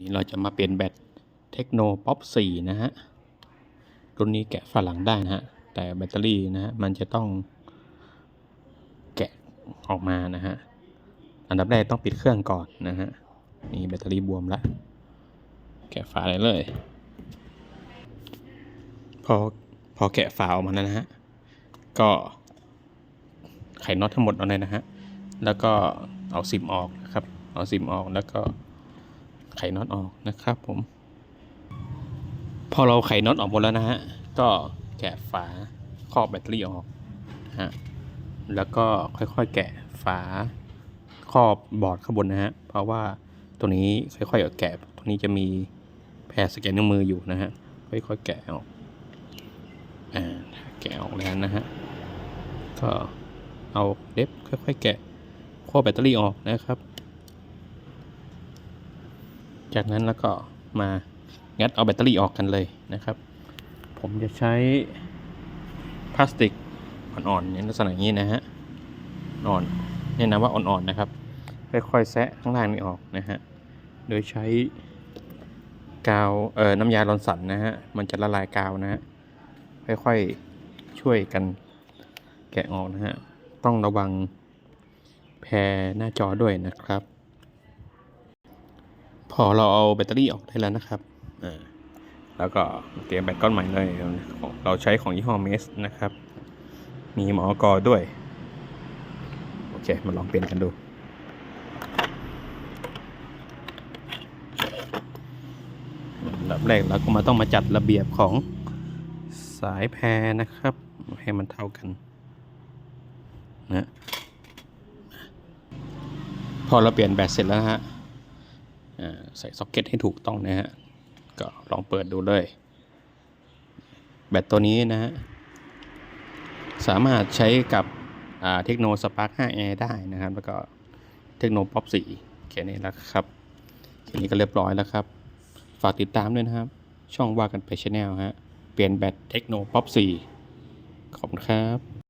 นี่เราจะมาเปลี่ยนแบตเทคโนป๊อป4นะฮะ รุ่นนี้แกะฝาหลังได้นะฮะ แต่แบตเตอรี่นะฮะ มันจะต้องแกะออกมานะฮะ อันดับแรกต้องปิดเครื่องก่อนนะฮะ นี่แบตเตอรี่บวมล้วแกะฝาได้เลย พอพอแกะฝาออกมาแล้วนะฮะ ก็ไขน็อตทั้งหมดเอาเลยนะฮะ แล้วก็เอาซิมออกนะครับ เอาซิมออกแล้วก็ ไขน็อตออกนะครับผม พอเราไขน็อตออกหมดแล้วนะฮะ ก็แกะฝาครอบแบตเตอรี่ออกนะฮะ แล้วก็ค่อยๆแกะฝาครอบบอร์ดข้างบนนะฮะ เพราะว่าตัวนี้ค่อยๆแกะตัวนี้จะมีแพรสแกนนิ้วมืออยู่นะฮะ ค่อยๆแกะออก อ่า แกะออกแล้วนะฮะ ก็เอาเล็บค่อยๆแกะครอบแบตเตอรี่ออกนะครับ จากนั้นแล้วก็มางัดเอาแบตเตอรี่ออกกันเลยนะครับ ผมจะใช้พลาสติกอ่อนๆในลักษณะนี้นะฮะอ่อนแนะนำว่าอ่อนๆนะครับ ค่อยๆแซะข้างล่างนี้ออกนะฮะโดยใช้กาวเอ่อน้ำยาลอนสันนะฮะมันจะละลายกาวนะฮะค่อยๆช่วยกันแกะออกนะฮะต้องระวังแพรหน้าจอด้วยนะครับ พอเราเอาแบตเตอรี่ออกได้แล้วนะครับอ่าแล้วก็เตรียมแบตก้อนใหม่เลย เราใช้ของยี่ห้อเมสนะครับ มีหมอกอด้วย โอเค มาลองเปลี่ยนกันดูอับแรกเราก็มาต้องมาจัดระเบียบของสายแพรนะครับ ให้มันเท่ากันนะพอเราเปลี่ยนแบตเสร็จแล้วนะฮะ ใส่ซ็อกเก็ตให้ถูกต้องนะฮะ ก็ลองเปิดดูเลย แบตตัวนี้นะฮะ สามารถใช้กับเทคโนสปาร์ค 5 Air ได้นะครับ แล้วก็เทคโนป๊อป4แค่นี้แล้วครับแค่นี้ก็เรียบร้อยแล้วครับ ฝากติดตามด้วยนะครับ ช่องว่ากันไปชาแนลฮะ เปลี่ยนแบตเทคโนป๊อป4ขอบคุณครับ